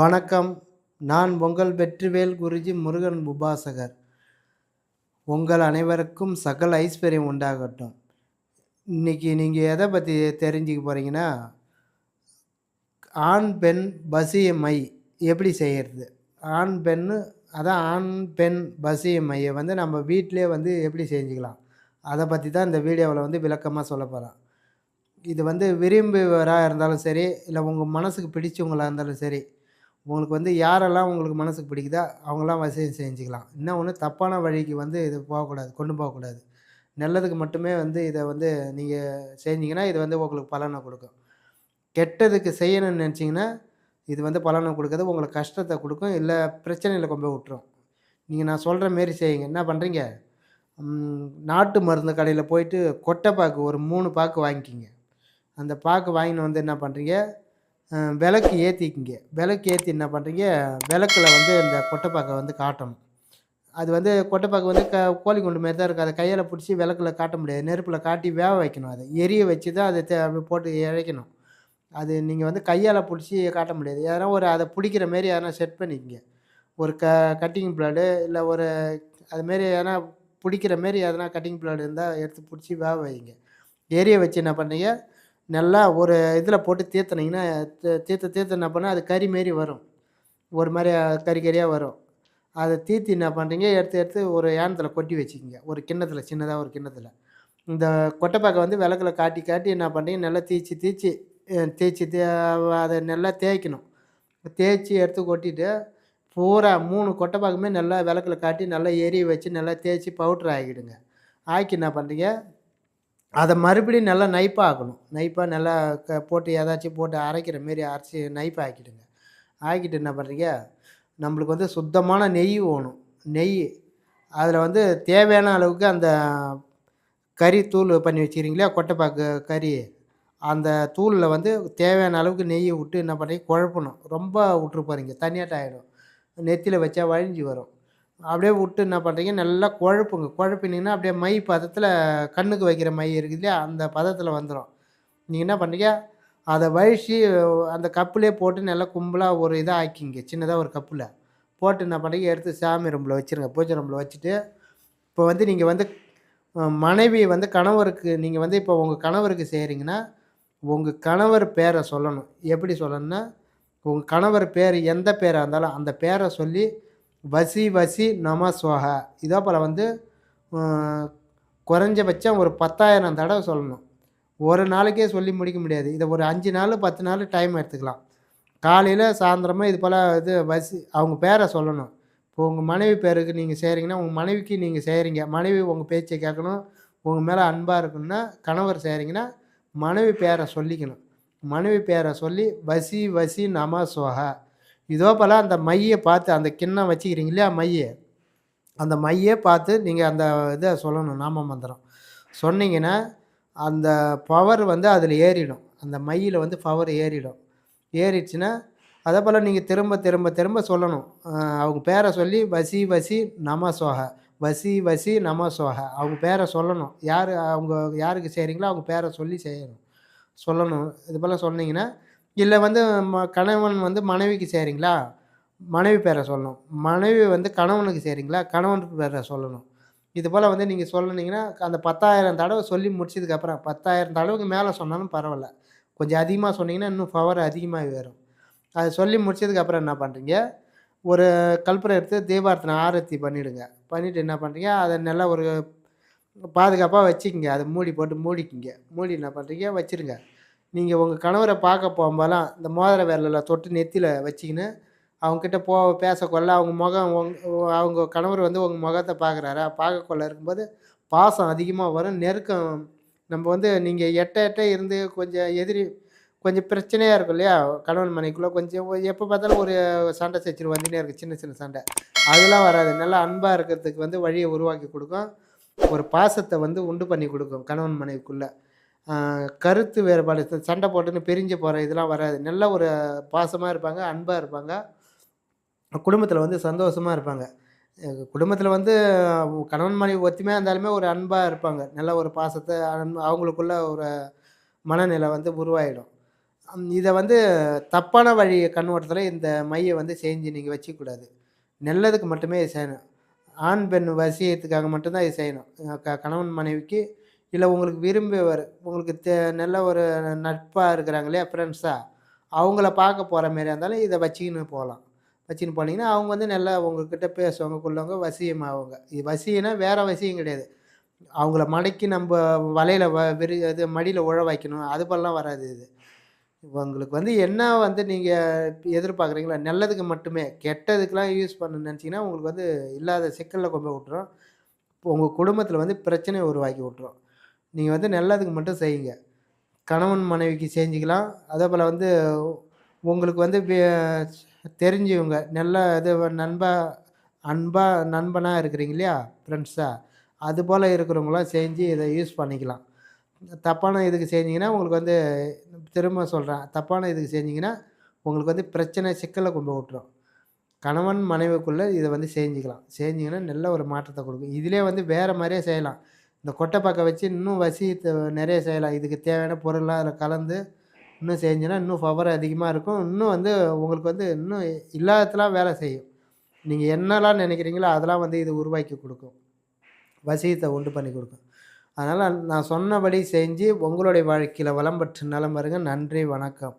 வணக்கம். நான் உங்கள் வெற்றிவேல் குருஜி முருகன் உபாசகர். உங்கள் அனைவருக்கும் சகல ஐஸ்வர்யம் உண்டாகட்டும். இன்றைக்கி நீங்கள் எதை பற்றி தெரிஞ்சுக்க போகிறீங்கன்னா ஆண் பெண் வசிய மை எப்படி செய்கிறது ஆண் பெண்ணு அதான் ஆண் பெண் வசிய மையை வந்து நம்ம வீட்டிலே வந்து எப்படி செஞ்சுக்கலாம்? அதை பற்றி தான் இந்த வீடியோவில் வந்து விளக்கமாக சொல்ல போகிறேன் இது வந்து விரும்புவராக இருந்தாலும் சரி இல்லை உங்கள் மனசுக்கு பிடிச்சவங்களாக இருந்தாலும் சரி உங்களுக்கு வந்து யாரெல்லாம் உங்களுக்கு மனசுக்கு பிடிக்குதோ அவங்களாம் வசதியும் செஞ்சுக்கலாம். இன்னும் ஒன்று தப்பான வழிக்கு வந்து இது போகக்கூடாது கொண்டு போகக்கூடாது. நல்லதுக்கு மட்டுமே வந்து இதை வந்து நீங்கள் செஞ்சீங்கன்னா இது வந்து உங்களுக்கு பலனை கொடுக்கும். கெட்டதுக்கு செய்யணும்னு நினச்சிங்கன்னா இது வந்து பலனை கொடுக்காது உங்களுக்கு கஷ்டத்தை கொடுக்கும் இல்லை பிரச்சனையில் கொண்டு போய் விட்டுரும். நீங்கள் நான் சொல்கிற மாரி செய்யுங்க. என்ன பண்ணுறீங்க நாட்டு மருந்து கடையில் போயிட்டு கொட்டை பாக்கு ஒரு மூணு பாக்கு வாங்கிக்கிங்க. அந்த பாக்கு வாங்கின்னு வந்து என்ன பண்ணுறீங்க விளக்கு ஏற்றிக்கிங்க விளக்கு ஏற்றி என்ன பண்ணுறீங்க விளக்கில் வந்து இந்த கொட்டைப்பாக்கை வந்து காட்டணும். அது வந்து கொட்டைப்பாக்கு வந்து க கோழி குண்டு மாரி தான் இருக்குது அதை கையால் பிடிச்சி விளக்கில் காட்ட முடியாது. நெருப்பில் காட்டி வேக வைக்கணும் அதை. எரிய வச்சு தான் அதை தே- அப்படி போட்டு இழைக்கணும். அது நீங்கள் வந்து கையால் பிடிச்சி காட்ட முடியாது. எதனா ஒரு அதை பிடிக்கிற மாரி எதனா செட் பண்ணிக்கங்க. ஒரு க கட்டிங் பிளாடு இல்லை ஒரு அதுமாரி எதனா பிடிக்கிற மாரி எதனா கட்டிங் பிளாடு இருந்தால் எடுத்து பிடிச்சி வேக வைங்க. எரிய வச்சு என்ன பண்ணீங்க நல்லா ஒரு இதில் போட்டு தீர்த்துனீங்கன்னா தீ- தீர்த்த என்ன பண்ணால் அது கறி மாரி வரும். ஒரு மாதிரி கறி கறியாக வரும். அதை தீர்த்தி என்ன பண்ணுறீங்க எடுத்து எடுத்து ஒரு ஏனத்தில் கொட்டி வச்சுக்கிங்க. ஒரு கிண்ணத்தில் சின்னதாக ஒரு கிண்ணத்தில். இந்த கொட்டைப்பாக்கை வந்து விளக்குல காட்டி காட்டி என்ன பண்ணுறீங்க நல்லா தீச்சு தீச்சு தேய்ச்சி தே அதை நல்லா தேய்க்கணும். தேய்ச்சி எடுத்து கொட்டிட்டு பூரா மூணு கொட்டைப்பாக்குமே நல்லா விளக்குல காட்டி நல்லா எரிய வச்சு நல்லா தேய்ச்சி பவுட்ரு ஆக்கிடுங்க. ஆக்கி என்ன பண்ணுறீங்க அதை மறுபடியும் நல்லா நைப்பாக ஆக்கணும் நைப்பாக நல்லா க போட்டு ஏதாச்சும் போட்டு அரைக்கிற மாரி அரைச்சி நைப்பாக ஆக்கிடுங்க ஆக்கிட்டு என்ன பண்ணுறீங்க நம்மளுக்கு வந்து சுத்தமான நெய் வேணும். நெய் அதில் வந்து தேவையான அளவுக்கு அந்த கறி தூள் பண்ணி வச்சுக்கிறீங்களா? கொட்டைப்பாக்கு கறி. அந்த தூளில் வந்து தேவையான அளவுக்கு நெய்யை விட்டு என்ன பண்ணுறீங்க குழப்பணும். ரொம்ப விட்டுரு போகிறீங்க தண்ணியாட்டம் ஆகிடும் நெத்தியில் வச்சா வழிஞ்சி வரும். அப்படியே விட்டு என்ன பண்ணுறீங்க நல்லா குழப்புங்க. குழப்பினீங்கன்னா அப்படியே மை பதத்தில் கண்ணுக்கு வைக்கிற மை இருக்குது இல்லையா? அந்த பதத்தில் வந்துடும் நீங்கள் என்ன பண்ணுறீங்க அதை வழிச்சு அந்த கப்புலேயே போட்டு நல்லா கும்பலாக ஒரு இதாக ஆக்கிங்க. சின்னதாக ஒரு கப்பில். போட்டு என்ன பண்ணுறீங்க எடுத்து சாமி ரூமில் வச்சுருங்க. பூஜை ரூமில் வச்சுட்டு இப்போ வந்து நீங்கள் வந்து மனைவி வந்து கணவருக்கு நீங்கள் வந்து இப்போ உங்கள் கணவருக்கு செய்கிறீங்கன்னா உங்கள் கணவர் பேரை சொல்லணும். எப்படி சொல்லணும்னா உங்கள் கணவர் பேர் எந்த பேராக இருந்தாலும் அந்த பேரை சொல்லி வசி வசி நம சுவஹ. இதோ போல் வந்து குறைஞ்சபட்சம் ஒரு பத்தாயிரம் தடவை சொல்லணும். ஒரு நாளைக்கே சொல்லி முடிக்க முடியாது. இதை ஒரு அஞ்சு நாள் பத்து நாள் டைம் எடுத்துக்கலாம். காலையில் சாயந்தரமாக இது போல் இது வசி அவங்க பேரை சொல்லணும். இப்போ உங்கள் மனைவி பேருக்கு நீங்கள் செய்கிறீங்கன்னா உங்கள் மனைவிக்கு நீங்கள் செய்கிறீங்க மனைவி உங்கள் பேச்சை கேட்கணும். உங்கள் மேலே அன்பாக இருக்கணும்னா கணவர் செய்கிறீங்கன்னா மனைவி பேரை சொல்லிக்கணும். மனைவி பேரை சொல்லி வசி வசி நம சோகா இதோ போல் அந்த மையை பார்த்து அந்த கிண்ணம் வச்சுக்கிறீங்க இல்லையா மையை. அந்த மையே பார்த்து நீங்கள் அந்த இதை சொல்லணும் நாம மந்திரம். சொன்னீங்கன்னா அந்த பவர் வந்து அதில் ஏறிடும். அந்த மையில் வந்து பவர் ஏறிடும். ஏறிடுச்சுன்னா அதே போல் நீங்கள் திரும்ப திரும்ப திரும்ப சொல்லணும். அவங்க பேரை சொல்லி வசி வசி நம சோக வசி வசி நம சோக அவங்க பேரை சொல்லணும். யார் அவங்க யாருக்கு செய்கிறீங்களோ அவங்க பேரை சொல்லி செய்யணும். சொல்லணும். இது போல் சொன்னீங்கன்னா இல்லை வந்து ம கணவன் வந்து மனைவிக்கு சரிங்களா? மனைவி பேரை சொல்லணும். மனைவி வந்து கணவனுக்கு சரிங்களா? கணவனுக்கு பேரை சொல்லணும். இது போல் வந்து நீங்கள் சொல்லினீங்கன்னா அந்த பத்தாயிரம் தடவை சொல்லி முடிச்சதுக்கப்புறம் பத்தாயிரம் தடவைக்கு மேலே சொன்னாலும் பரவாயில்ல. கொஞ்சம் அதிகமாக சொன்னீங்கன்னா இன்னும் பவர் அதிகமாக வரும். அதை சொல்லி முடிச்சதுக்கப்புறம் என்ன பண்ணுறீங்க ஒரு கல்பரை எடுத்து தீபார்த்தனை ஆரத்தி பண்ணிவிடுங்க பண்ணிவிட்டு என்ன பண்ணுறீங்க அதை நல்லா ஒரு பாதுகாப்பாக வச்சுக்கிங்க. அதை மூடி போட்டு மூடிக்கிங்க. மூடி என்ன பண்ணுறீங்க வச்சுருங்க நீங்கள் உங்கள் கணவரை பார்க்க போகும்போதெல்லாம் இந்த மோதிர விரலில் தொட்டு நெத்தியில் வச்சிக்கின்னு அவங்கக்கிட்ட போ பேசக்கொள்ள அவங்க முகம் அவங்க கணவர் வந்து உங்கள் முகத்தை பார்க்குறாரா? பார்க்கக்கொள்ள இருக்கும்போது பாசம் அதிகமாக வரும் நெருக்கம் நம்ம வந்து நீங்கள் எட்ட எட்ட இருந்து கொஞ்சம் எதிரி கொஞ்சம் பிரச்சனையாக இருக்கும் இல்லையா? கணவன் மனைக்குள்ளே கொஞ்சம் எப்போ பார்த்தாலும் ஒரு சண்டை சச்சிரு வந்துனே இருக்குது சின்ன சின்ன சண்டை. அதெல்லாம் வராது. நல்லா அன்பாக இருக்கிறதுக்கு வந்து வழியை உருவாக்கி கொடுக்கும். ஒரு பாசத்தை வந்து உண்டு பண்ணி கொடுக்கும் கணவன் மனைவிக்குள்ளே. கருத்து வேறுபாடு சண்டை போட்டுன்னு பிரிஞ்சு போகிற இதெல்லாம் வராது. நல்ல ஒரு பாசமாக இருப்பாங்க அன்பாக இருப்பாங்க. குடும்பத்தில் வந்து சந்தோஷமாக இருப்பாங்க. குடும்பத்தில் வந்து கணவன் மனைவி ஒத்துமையாக இருந்தாலுமே ஒரு அன்பாக இருப்பாங்க. நல்ல ஒரு பாசத்தை அன்பு அவங்களுக்குள்ள ஒரு மனநிலை வந்து உருவாயிடும். இதை வந்து தப்பான வழி கண்ணோட்டத்தில் இந்த மையை வந்து செஞ்சு நீங்கள் வச்சுக்கூடாது நல்லதுக்கு மட்டுமே இது செய்யணும். ஆண் பெண் வசியத்துக்காக மட்டும்தான் இது செய்யணும். க கணவன் மனைவிக்கு இல்லை உங்களுக்கு விரும்பியவர் உங்களுக்கு தே நல்ல ஒரு நட்பாக இருக்கிறாங்க இல்லையா ஃப்ரெண்ட்ஸாக அவங்கள பார்க்க போகிற மாரி இருந்தாலும் இதை வச்சுக்கின்னு போகலாம். வச்சுன்னு போனீங்கன்னா அவங்க வந்து நல்லா உங்ககிட்ட பேசுவாங்க கொள்ளுவாங்க வசியம் இது வசியம்னா வேறு வசியம் கிடையாது. அவங்கள மடக்கி நம்ம வலையில் வ விரி இது மடியில் உழ வைக்கணும். அது போலலாம் வராது இது. உங்களுக்கு வந்து என்ன வந்து நீங்கள் எதிர்பார்க்குறீங்களோ நல்லதுக்கு மட்டுமே கெட்டதுக்கெலாம் யூஸ் பண்ண நினச்சிங்கன்னா உங்களுக்கு வந்து இல்லாத சிக்கலில் கொண்டு போய் விட்டுரும். உங்கள் குடும்பத்தில் வந்து பிரச்சனையை உருவாக்கி விட்ரும் நீங்கள் வந்து நல்லதுக்கு மட்டும் செய்யுங்க. கணவன் மனைவிக்கு செஞ்சுக்கலாம். அதே போல் வந்து உங்களுக்கு வந்து தெரிஞ்சவங்க நல்ல இது நண்பா அன்பாக நண்பனாக இருக்கிறீங்க இல்லையா ஃப்ரெண்ட்ஸாக அது போல் இருக்கிறவங்களாம் செஞ்சு இதை யூஸ் பண்ணிக்கலாம். தப்பான இதுக்கு செஞ்சிங்கன்னா உங்களுக்கு வந்து திரும்ப சொல்கிறேன் தப்பான இதுக்கு செஞ்சிங்கன்னா உங்களுக்கு வந்து பிரச்சனை சிக்கலை கொண்டு விட்டுரும். கணவன் மனைவிக்குள்ளே இதை வந்து செஞ்சுக்கலாம். செஞ்சிங்கன்னா நல்ல ஒரு மாற்றத்தை கொடுக்கும். இதிலே வந்து வேறு மாதிரியே செய்யலாம். இந்த கொட்டைப்பாக்கை வச்சு இன்னும் வசி நிறைய செய்யலாம். இதுக்கு தேவையான பொருள்லாம் அதில் கலந்து இன்னும் செஞ்சுன்னா இன்னும் பவர் அதிகமாக இருக்கும். இன்னும் வந்து உங்களுக்கு வந்து இன்னும் இல்லாததெல்லாம் வேலை செய்யும். நீங்கள் என்னெல்லாம் நினைக்கிறீங்களோ அதெல்லாம் வந்து இது உருவாக்கி கொடுக்கும். வசியத்தை உண்டு பண்ணி கொடுக்கும். அதனால் நான் சொன்னபடி செஞ்சு உங்களுடைய வாழ்க்கையில் வளம் பெற்று நலம் பாருங்க நன்றி வணக்கம்.